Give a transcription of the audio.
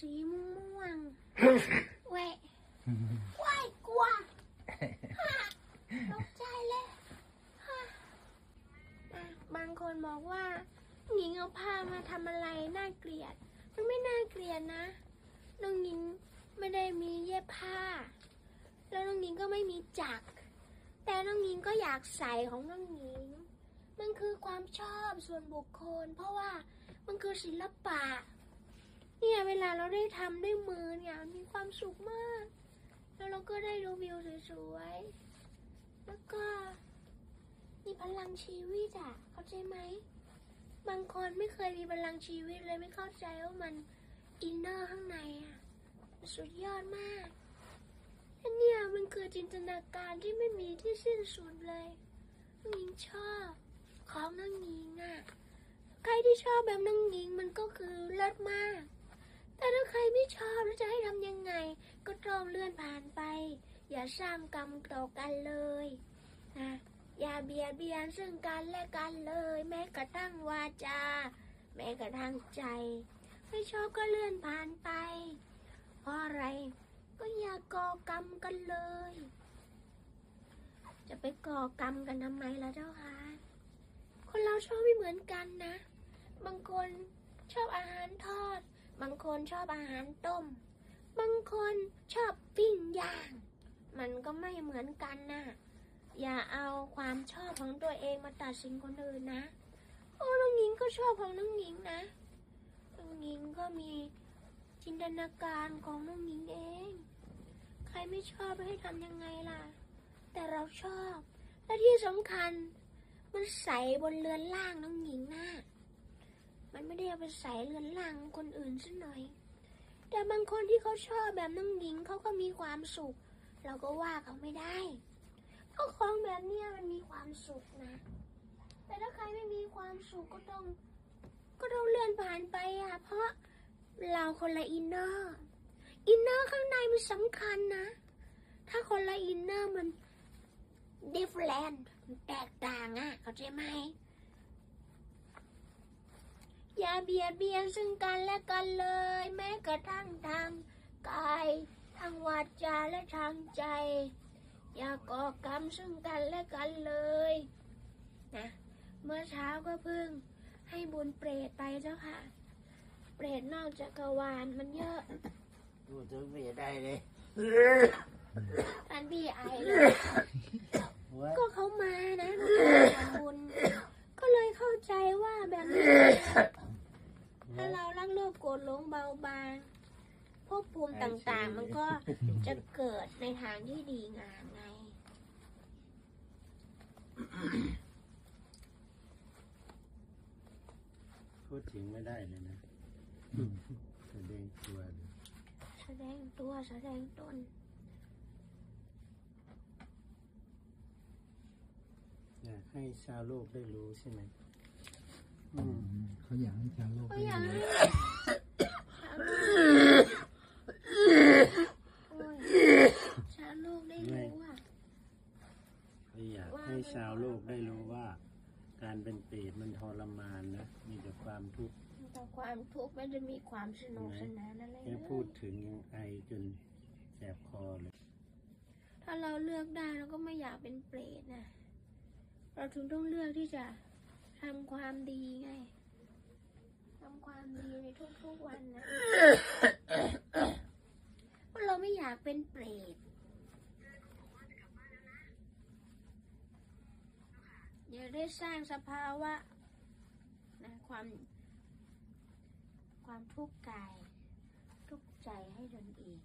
สีม่วงๆแหวะว้ายกลัวฮะตกใจเลยฮะอะบางคนบอกว่าหญิงเอาผ้ามาทำอะไรน่าเกลียด มันไม่น่าเกลียดนะ น้องหญิงไม่ได้มีเย็บผ้า แล้วน้องหญิงก็ไม่มีจักร แต่น้องหญิงก็อยากใส่ของน้องหญิง มันคือความชอบส่วนบุคคล เพราะว่ามันคือศิลปะ เนี่ยเวลาเราได้ทำด้วยมือเนี่ยมีความสุขมาก แล้วเราก็ได้ดูวิวสวยๆ แล้วก็มีพลังชีวิตอะเข้าใจไหม บางคนไม่เคยมีพลังชีวิตเลยไม่เข้าใจว่ามันอินเนอร์ข้างในอะสุดยอดมากอันเนี่ยมันคือจินตนาการที่ไม่มีที่สิ้นสุดเลยน้องหญิงชอบของน้องหญิงอะใครที่ชอบแบบน้องหญิงมันก็คือเลิศมาก แต่ถ้าใครไม่ชอบแล้วจะให้ทำยังไง ก็ต้องเลื่อนผ่านไป อย่าสร้างกรรมต่อกันเลยนะอย่าเบียดเบียนซึ่งกันและกันเลย แม้กระทั่งวาจา แม้กระทั่งใจ ไม่ชอบก็เลื่อนผ่านไป เพราะอะไร ก็อย่าก่อกรรมกันเลย จะไปก่อกรรมกันทำไมล่ะเจ้าคะคนเราชอบไม่เหมือนกันนะ บางคนชอบอาหารทอด บางคนชอบอาหารต้ม บางคนชอบปิ้งย่าง มันก็ไม่เหมือนกันนะอย่าเอาความชอบของตัวเองมาตัดสินคนอื่นนะ โอ้ น้องหญิงก็ชอบของน้องหญิงนะ น้องหญิงก็มีจินตนาการของน้องหญิงเอง ใครไม่ชอบให้ทำยังไงล่ะ แต่เราชอบ และที่สำคัญ มันใส่บนเรือนล่างน้องหญิงนะ มันไม่ได้เอาไปใส่เรือนล่างคนอื่นซะหน่อย แต่บางคนที่เขาชอบแบบน้องหญิงเขาก็มีความสุข เราก็ว่าเขาไม่ได้ เพราะของแบบเนี้ยมันมีความสุขนะ แต่ถ้าใครไม่มีความสุขก็ต้อง ก็ต้องเลื่อนผ่านไปอะ เพราะเราคนละอินเนอร์ อินเนอร์ข้างในมันสำคัญนะ ถ้าคนละอินเนอร์มัน different มันแตกต่างอะ เข้าใจไหม อย่าเบียดเบียนซึ่งกันและกันเลย แม้กระทั่งทางกายทางวาจาและทางใจ อย่าก่อกรรมซึ่งกันและกันเลยนะเมื่อเช้าก็เพิ่งให้บุญเปรตไปเจ้าค่ะ เปรตนอกจักรวาลมันเยอะพูดถึงเมียได้เลยฟันพี่ไอเลย ว่า ก็เขามานะมาทำบุญ ก็เลยเข้าใจว่าแบบนี้ ถ้าเรารักโลภโกรธหลงเบาบาง ภพภูมิต่างๆ มันก็จะเกิดในทางที่ดีงามไง พูดถึงไม่ได้เลยนะแสดงตัวเลยแสดงตัวแสดงตนอยากให้ชาวโลกได้รู้ใช่ไหมอืมเขาอยากให้ชาวโลกก็ได้อยากรู้ ให้โอ้ยชาวโลกได้รู้อะ ก็อยาก ให้ชาวโลกได้รู้ว่า การเป็นเปรตมันทรมานนะ มีแต่ความทุกข์แต่ความทุกข์ไม่ได้มีความสนุกสนานอะไรแค่เลพูดยถึงยังไอจนแสบคอเลย ถ้าเราเลือกได้เราก็ไม่อยากเป็นเปรตนะ เราถึงต้องเลือกที่จะทำความดีไงทำความดีในทุกๆวันนะเพราะเราไม่อยากเป็นเปรต อย่าได้สร้างสภาวะนะความ ความทุกข์กาย ทุกข์ใจให้ตนเอง